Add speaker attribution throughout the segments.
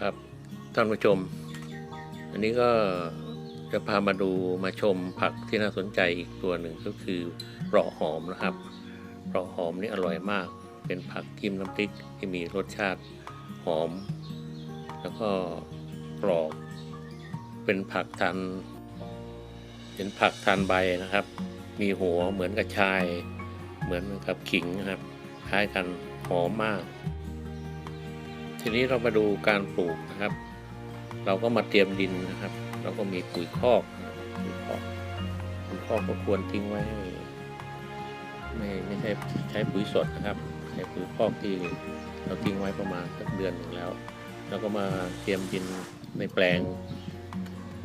Speaker 1: ครับท่านผู้ชม อันนี้ก็จะพามาดูมาชมผักที่น่าสนใจอีกตัวหนึ่งก็คือเปราะหอมนะครับเปราะหอมนี่อร่อยมาก เป็นผักกิมน้ำพริกที่มีรสชาติหอม แล้วก็กรอบเป็นผักทานเป็นผักทานใบนะครับ มีหัวเหมือนกับชาย เหมือนกับขิงนะครับ คล้ายกันหอมมาก ทีนี้เรามาดูการปลูกนะครับ เราก็มาเตรียมดินนะครับ เราก็มีปุ๋ยคอกปุ๋ยคอกปุ๋ยคอกก็ควรทิ้งไว้ไม่ไม่ใช่ใช้ปุ๋ยสดนะครับใช้ปุ๋ยคอกที่เราทิ้งไว้ประมาณสักเดือนหนึ่งแล้วแล้วก็มาเตรียมดินในแปลง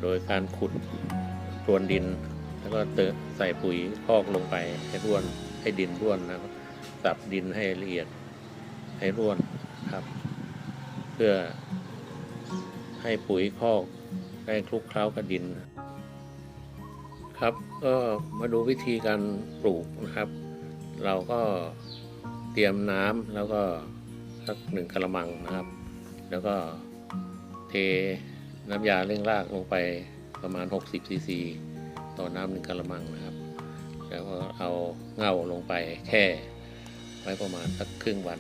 Speaker 1: โดยการขุดพรวนดิน แล้วก็เติมใส่ปุ๋ยคอกลงไปให้ร่วนให้ดินร่วนนะครับสับดินให้ละเอียดให้ร่วนครับ เพื่อให้ปุ๋ยคอกได้คลุกเคล้ากับดิน ครับก็มาดูวิธีการปลูกนะครับ เราก็เตรียมน้ำแล้วก็สักหนึ่งกระมังนะครับ แล้วก็เทน้ำยาเร่งรากลงไปประมาณ 60ซีซีต่อน้ำหนึ่งกระมังนะครับ แล้วก็เอาเงาลงไปแค่ไว้ประมาณสักครึ่งวัน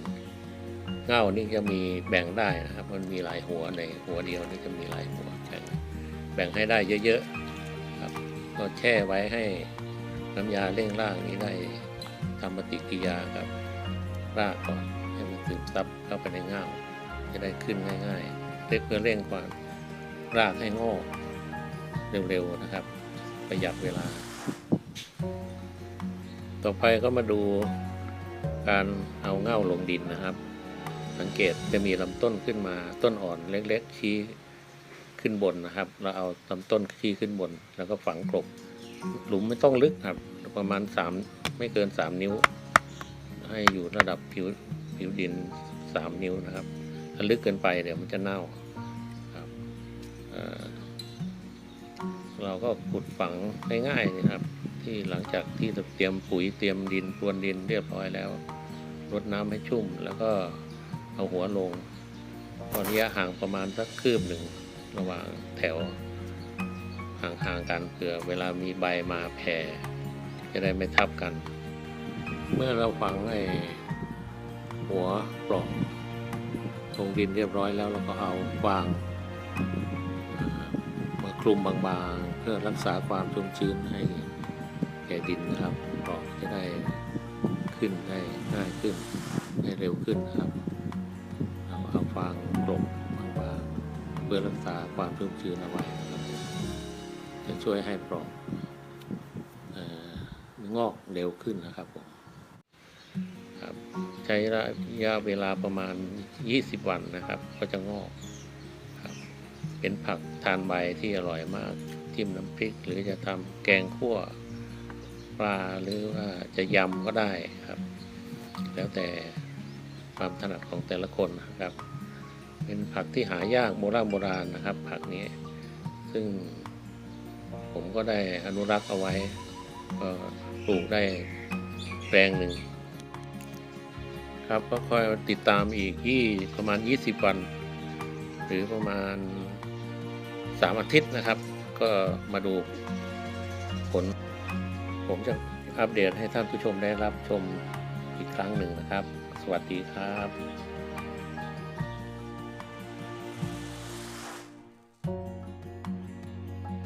Speaker 1: เง่านี่จะมีแบ่งได้นะครับ มันมีหลายหัวในหัวเดียวนี่จะมีหลายหัวแบ่งแบ่งให้ได้เยอะๆครับ ก็แช่ไว้ให้น้ำยาเร่งรากนี้ได้ทำปฏิกิริยากับรากก่อนให้มันซึมซับเข้าไปในเง่าจะได้ขึ้นง่ายๆเพื่อเพื่อเร่งความรากให้งอกเร็วๆนะครับ ประหยัดเวลา ต่อไปก็มาดูการเอาเง่าลงดินนะครับ สังเกตจะมีลำต้นขึ้นมาต้นอ่อนเล็กๆชี้ขึ้นบนนะครับ เราเอาลำต้นชี้ขึ้นบน แล้วก็ฝังกลบ หลุมไม่ต้องลึกครับ ประมาณสามไม่เกินสามนิ้ว ให้อยู่ระดับผิวผิวดินสามนิ้วนะครับถ้าลึกเกินไปเดี๋ยวมันจะเน่าครับเเราก็ขุดฝังง่ายๆนะครับ ที่หลังจากที่เตรียมปุ๋ยเตรียมดินพรวนดินเรียบร้อยแล้วรดน้ำให้ชุ่มแล้วก็ เอาหัวลงตอนระยะห่างประมาณสักคืบหนึ่งระหว่างแถวห่างๆกันเผื่อเวลามีใบมาแผ่จะได้ไม่ทับกัน เมื่อเราฝังไอ้หัวปลองลงดินเรียบร้อยแล้วเราก็เอาฟางมาคลุมบางๆ เพื่อรักษาความชุ่มชื้นให้แก่ดินนะครับปลองจะได้ขึ้นได้ง่ายขึ้นได้เร็วขึ้นนะครับ เรางกลบบางๆเพื่อรักษาความชุ่มชื้นเอาไว้นะครับจะช่วยให้ปลอกงอกเร็วขึ้นนะครับผมครับใช้ระยะเวลาประมาณ 20 วันนะครับ ก็จะงอกครับเป็นผักทานใบที่อร่อยมากจิ้มน้ำพริก หรือจะทำแกงคั่วปลาหรือว่าจะยำก็ได้ครับ แล้วแต่ความถนัดของแต่ละคนนะครับ เป็นผักที่หายากโบราณโบราณนะครับ ผักนี้ ซึ่งผมก็ได้อนุรักษ์เอาไว้ก็ปลูกได้แปลงหนึ่งครับก็คอยติดตามอีกยี่ประมาณ 20 วัน หรือประมาณ 3 อาทิตย์นะครับ ก็มาดูผล ผมจะอัปเดตให้ท่านผู้ชมได้รับชมอีกครั้งหนึ่งนะครับ สวัสดีครับ